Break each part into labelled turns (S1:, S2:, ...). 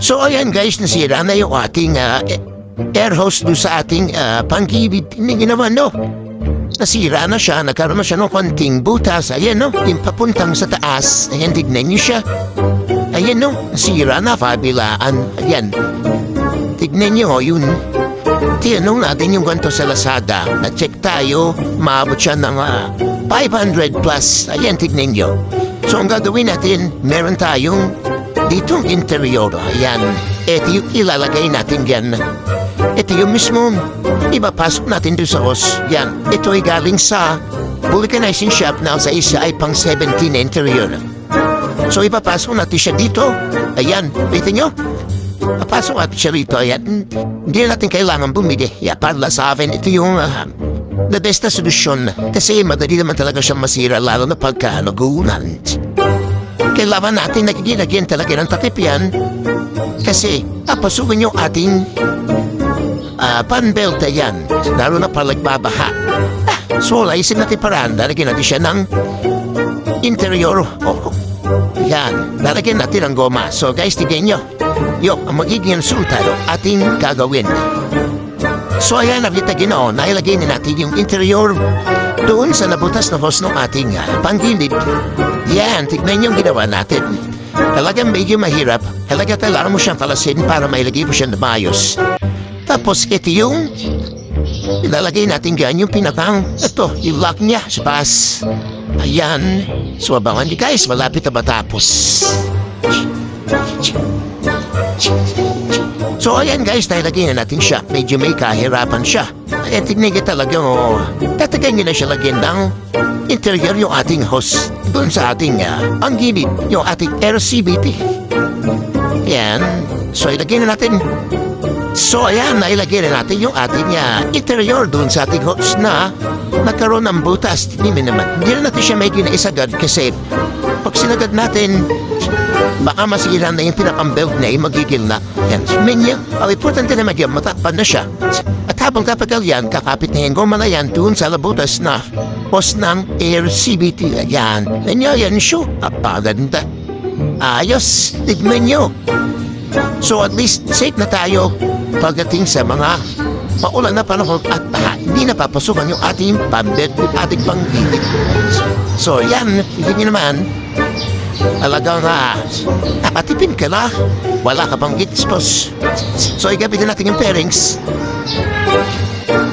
S1: So ayan guys, nasira na yung ating ah, eh, air host doon sa ating uh, pangkibig na ginawa, no? Nasira na siya, nagkaroon na siya ng konting butas. Ayan, no? Yung papuntang sa taas. Ayan, tignan niyo siya. Ayan, no? Nasira na, fabilaan. Ayan. Tignan niyo, oh, yun. Tinanong natin yung ganito sa Lazada. Na-check tayo, maabot siya ng ah, 500 plus. Ayan, tignan niyo. So, ang gagawin natin, meron tayong ditong interior. Ayan. Ito yung ilalagay natin yan. Ito yung mismo ipapasok natin doon sa os. Yan. Ito ay galing sa vulcanizing shop na sa isa ay pang 17 na interior. So ipapasok natin siya dito. Ayan. Kita nyo? Papasok natin siya rito. Ayan. Hindi na natin kailangan bumili. Yeah, para sa akin, ito yung ah, the best na solusyon. Kasi madali naman talaga siyang masira lalo na pagka nagunan. Kailangan natin nagigilagyan talaga ng takip yan. Kasi papasukin yung ating ah panbelta yan. Lalo na pag nagbabaha. Ah, so, laisin natin paraan. Lalagyan natin siya ng interior. Oh, yan. Lalagyan natin ng goma. So, guys, tignan nyo. Yo, ang magiging resulta no, ating gagawin. So, ayan, nakita gino. Nailagay na natin yung interior doon sa nabutas na hose ng ating uh, panggilid. Yan, tignan yung ginawa natin. Talagang medyo mahirap. Talaga kailangan mo siyang palasin para mailagay mo siya na maayos. Tapos ito yung ilalagay natin dyan yung pinatang. Ito, yung lock niya sa pass. Ayan. So abangan niyo guys, malapit na matapos. So ayan guys, nailagay na natin siya. Medyo may kahirapan siya. Ayan, tignan niyo talagang oh, tatagan niyo na siya lagyan ng interior yung ating host. Doon sa ating uh, ang gilid, yung ating RCBT. Ayan. So ilagay na natin So ayan, nailagay na natin yung ating uh, interior doon sa ating host na nagkaroon ng butas. Hindi naman. Hindi na natin siya may ginaisagad kasi pag sinagad natin, baka masira na yung pinakambelt na yung magigil na. Yan. Minya, ang importante naman yan, matakpan na siya. At habang kapag yan, kakapit na yung goma na yan doon sa labutas na host ng Air CBT. Yan. Yan yan, show. Apaganda. Ayos. Tignan nyo. So at least safe na tayo pagdating sa mga maulan na panahon at ah, hindi napapasukan yung ating pambed, ating panggigit. So yan, hindi naman, talagang uh, nakatipin ka na, wala ka pang gitspos. So igabi din natin yung pairings.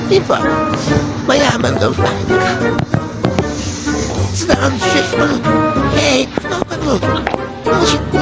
S1: Di ba? Mayaman daw tayo. Sound shit. Hey, no, no, no.